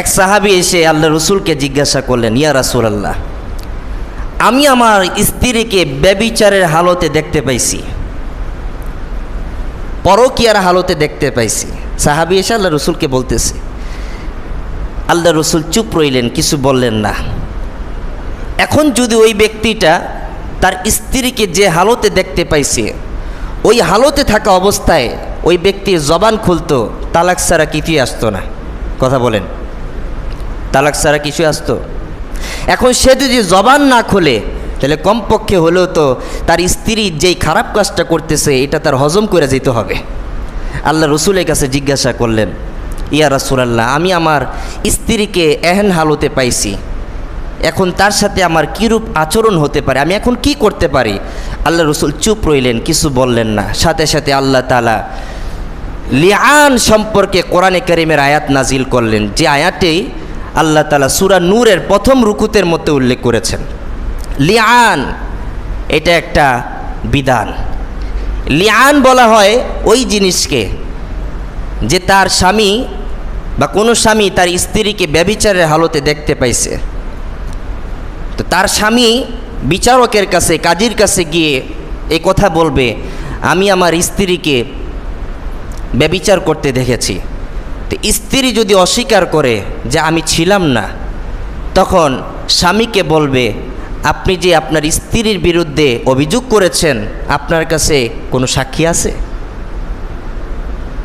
এক সাহাবি এসে আল্লাহ রসুলকে জিজ্ঞাসা করলেন, ইয়া রাসুল আল্লাহ আমি আমার স্ত্রীকে ব্যবিচারের হালতে দেখতে পাইছি, পরকিয়ার হালতে দেখতে পাইছি। সাহাবি এসে আল্লাহ রসুলকে বলতেছে আল্লাহ রসুল চুপ রইলেন, কিছু বললেন না। এখন যদি ওই ব্যক্তিটা তার স্ত্রীকে যে হালতে দেখতে পাইছে, ওই হালতে থাকা অবস্থায় ওই ব্যক্তির জবান খুলতো, তালাক ছাড়া কিছুই আসতো না। কথা বলেন। তালাক ছাড়া কিছু আসতো। এখন সে যদি জবান না খোলে, তাহলে কমপক্ষে হলেও তো তার স্ত্রী যেই খারাপ কাজটা করতেছে, এটা তার হজম করে যেতে হবে। আল্লাহ রসুলের কাছে জিজ্ঞাসা করলেন, ইয়া রাসুলাল্লাহ, আমি আমার স্ত্রীকে এহেন হালতে পাইছি। এখন তার সাথে আমার কীরূপ আচরণ হতে পারে? আমি এখন কি করতে পারি? আল্লাহ রসুল চুপ রইলেন, কিছু বললেন না। সাথে সাথে আল্লাহ তালা লিয়ান সম্পর্কে কোরআনে করিমের আয়াত নাজিল করলেন। যে আয়াতে আল্লাহ তালা সুরা নূরের প্রথম রুকুতের মধ্যে উল্লেখ করেছেন। লিয়ান এটা একটা বিধান। লিয়ান বলা হয় ওই জিনিসকে যে তার স্বামী বা কোনো স্বামী তার স্ত্রীকে ব্যবিচারের হালতে দেখতে পাইছে। তো তার স্বামী বিচারকের কাছে, কাজীর কাছে গিয়ে এ কথা বলবে, আমি আমার স্ত্রীকে ব্যবিচার করতে দেখেছি। তো স্ত্রী যদি অস্বীকার করে যে আমি ছিলাম না, তখন স্বামীকে বলবে, আপনি যে আপনার স্ত্রীর বিরুদ্ধে অভিযোগ করেছেন, আপনার কাছে কোনো সাক্ষী আছে?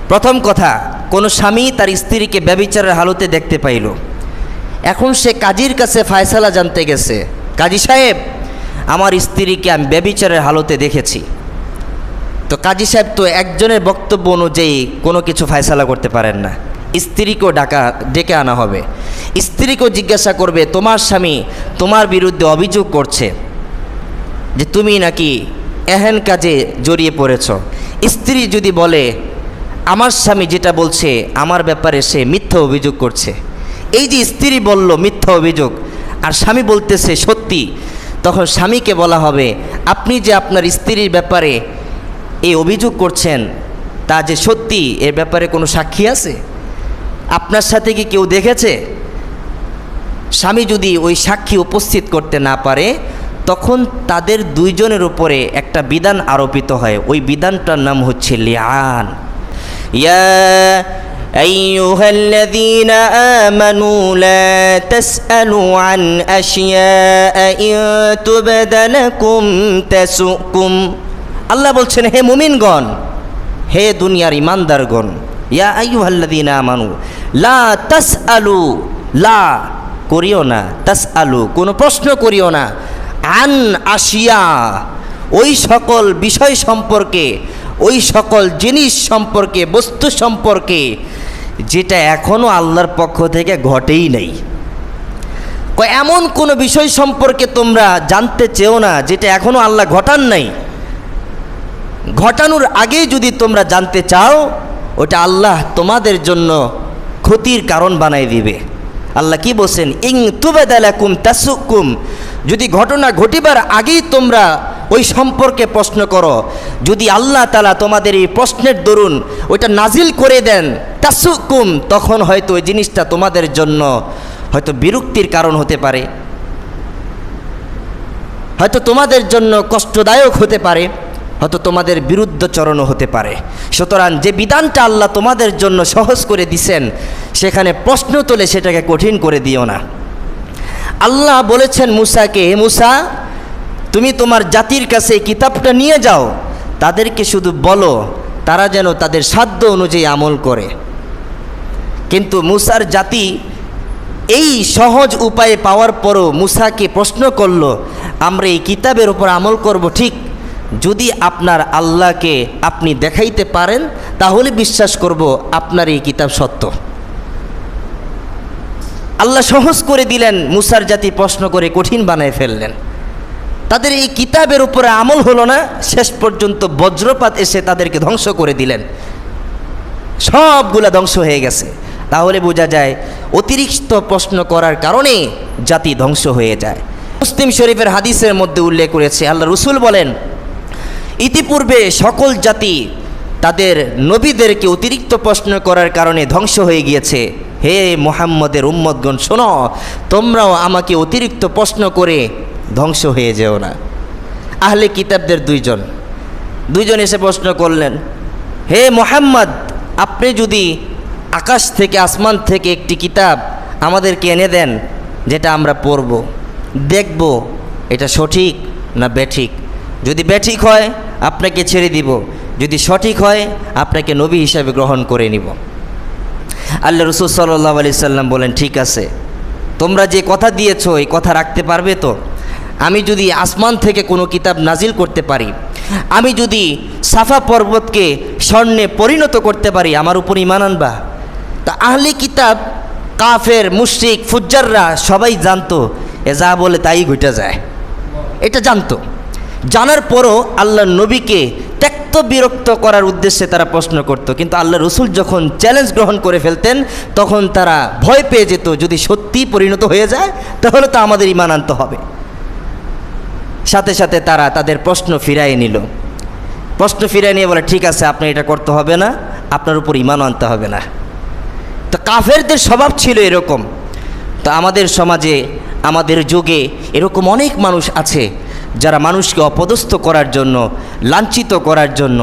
প্রথম কথা, কোনো স্বামী তার স্ত্রীকে ব্যবিচারের হালতে দেখতে পাইল। এখন সে কাজীর কাছে ফায়সালা জানতে গেছে, কাজী সাহেব, আমার স্ত্রীকে আমি ব্যবিচারের হালতে দেখেছি। তো কাজী সাহেব তো একজনের বক্তব্য অনুযায়ী কোনো কিছু ফায়সালা করতে পারেন না। স্ত্রীকেও ডাকা, ডেকে আনা হবে। স্ত্রীকেও জিজ্ঞাসা করবে, তোমার স্বামী তোমার বিরুদ্ধে অভিযোগ করছে যে তুমি নাকি এহেন কাজে জড়িয়ে পড়েছ। স্ত্রী যদি বলে, আমার স্বামী যেটা বলছে, আমার ব্যাপারে সে মিথ্যা অভিযোগ করছে। এই যে স্ত্রী বলল, মিথ্যা অভিযোগ। আর স্বামী বলতেছে, সত্যি। তখন স্বামীকে বলা হবে, আপনি যে আপনার স্ত্রীর ব্যাপারে এই অভিযোগ করছেন, তা যে সত্যি? এর ব্যাপারে কোনো সাক্ষী আছে? আপনার সাথে কি কেউ দেখেছে স্বামী যদি ওই সাক্ষী উপস্থিত করতে না পারে তখন তাদের দুইজনের উপরে একটা বিধান আরোপিত হয় ওই বিধানটার নাম হচ্ছে লিয়ান ইয়া أيها الذين آمنوا لا تسألوا عن أشياء إن تبد لكم تسؤكم আল্লাহ বলছেন হে মুমিনগণ হে দুনিয়ার ইমানদারগণ ইয়া আইয়ুহাল্লাযীনা আমানু লা তাস আলু লা করিও না তাস আলু কোনো প্রশ্ন করিও না। আন আসিয়া, ওই সকল বিষয় সম্পর্কে, ওই সকল জিনিস সম্পর্কে, বস্তু সম্পর্কে, যেটা এখনও আল্লাহর পক্ষ থেকে ঘটেই নেই। এমন কোনো বিষয় সম্পর্কে তোমরা জানতে চেও না, যেটা এখনও আল্লাহ ঘটান নাই। ঘটানোর আগেই যদি তোমরা জানতে চাও, ওটা আল্লাহ তোমাদের জন্য ক্ষতির কারণ বানাই দিবে। আল্লাহ কি বলছেন? ইং তুবেদালাকুম তাসুকুম। যদি ঘটনা ঘটিবার আগেই তোমরা ওই সম্পর্কে প্রশ্ন করো, যদি আল্লাহ তালা তোমাদের এই প্রশ্নের দরুন ওইটা নাজিল করে দেন তাসুকুম, তখন হয়তো ওই জিনিসটা তোমাদের জন্য হয়তো বিরক্তির কারণ হতে পারে। হয়তো তোমাদের জন্য কষ্টদায়ক হতে পারে। হয়তো তোমাদের বিরুদ্ধচরণও হতে পারে। সুতরাং যে বিধানটা আল্লাহ তোমাদের জন্য সহজ করে দিছেন, সেখানে প্রশ্ন তোলে সেটাকে কঠিন করে দিও না। আল্লাহ বলেছেন মুসাকে, হে মুসা, তুমি তোমার জাতির কাছে কিতাবটা নিয়ে যাও। তাদেরকে শুধু বলো, তারা যেন তাদের সাধ্য অনুযায়ী আমল করে। কিন্তু মুসার জাতি এই সহজ উপায়ে পাওয়ার পরও মুসাকে প্রশ্ন করল, আমরা এই কিতাবের ওপর আমল করব ঠিক যদি আপনার আল্লাহকে আপনি দেখাইতে পারেন, তাহলে বিশ্বাস করব আপনার এই কিতাব সত্য। আল্লাহ সহজ করে দিলেন, মুসার জাতি প্রশ্ন করে কঠিন বানায় ফেললেন। তাদের এই কিতাবের উপরে আমল হলো না, শেষ পর্যন্ত বজ্রপাত এসে তাদেরকে ধ্বংস করে দিলেন। সবগুলা ধ্বংস হয়ে গেছে। তাহলে বোঝা যায়, অতিরিক্ত প্রশ্ন করার কারণে জাতি ধ্বংস হয়ে যায়। মুসলিম শরীফের হাদিসের মধ্যে উল্লেখ করেছে, আল্লাহ রসুল বলেন ইতিপূর্বে সকল জাতি তাদের নবীদেরকে অতিরিক্ত প্রশ্ন করার কারণে ধ্বংস হয়ে গিয়েছে। হে মোহাম্মদের উম্মদগণ শোনো, তোমরাও আমাকে অতিরিক্ত প্রশ্ন করে ধ্বংস হয়ে যেও না। আহলে কিতাবদের দুইজন। দুইজন এসে প্রশ্ন করলেন, হে মোহাম্মদ, আপনি যদি আকাশ থেকে, আসমান থেকে একটি কিতাব আমাদেরকে এনে দেন, যেটা আমরা পড়ব, দেখব, এটা সঠিক না বেঠিক? যদি বেঠিক হয় আপনাকে ছেড়ে দিব। যদি সঠিক হয়, আপনাকে নবী হিসাবে গ্রহণ করে নিব। আল্লাহ রসুল সাল্লাহ আলি সাল্লাম বলেন, ঠিক আছে। তোমরা যে কথা দিয়েছ, এই কথা রাখতে পারবে তো? আমি যদি আসমান থেকে কোনো কিতাব নাজিল করতে পারি, আমি যদি সাফা পর্বতকে স্বর্ণে পরিণত করতে পারি, আমার উপর ইমান আনবা? তা আহলি কিতাব, কাফের, মুশরিক, ফুজ্জাররা সবাই জানতো, এ যা বলে তাই ঘটে যায়। এটা জানতো। জানার পরও আল্লাহ নবীকে ত্যক্ত বিরক্ত করার উদ্দেশ্যে তারা প্রশ্ন করত। কিন্তু আল্লাহ রসুল যখন চ্যালেঞ্জ গ্রহণ করে ফেলতেন, তখন তারা ভয় পেয়ে যেত, যদি সত্যি পরিণত হয়ে যায়, তাহলে তো আমাদের ইমান আনতে হবে। সাথে সাথে তারা তাদের প্রশ্ন ফিরাই নিল। প্রশ্ন ফিরাই নিয়ে বলে, ঠিক আছে, আপনি এটা করতে হবে না, আপনার উপর ইমান আনতে হবে না। তো কাফেরদের স্বভাব ছিল এরকম। তো আমাদের সমাজে, আমাদের যুগে এরকম অনেক মানুষ আছে যারা মানুষকে অপদস্থ করার জন্য লাঞ্ছিত করার জন্য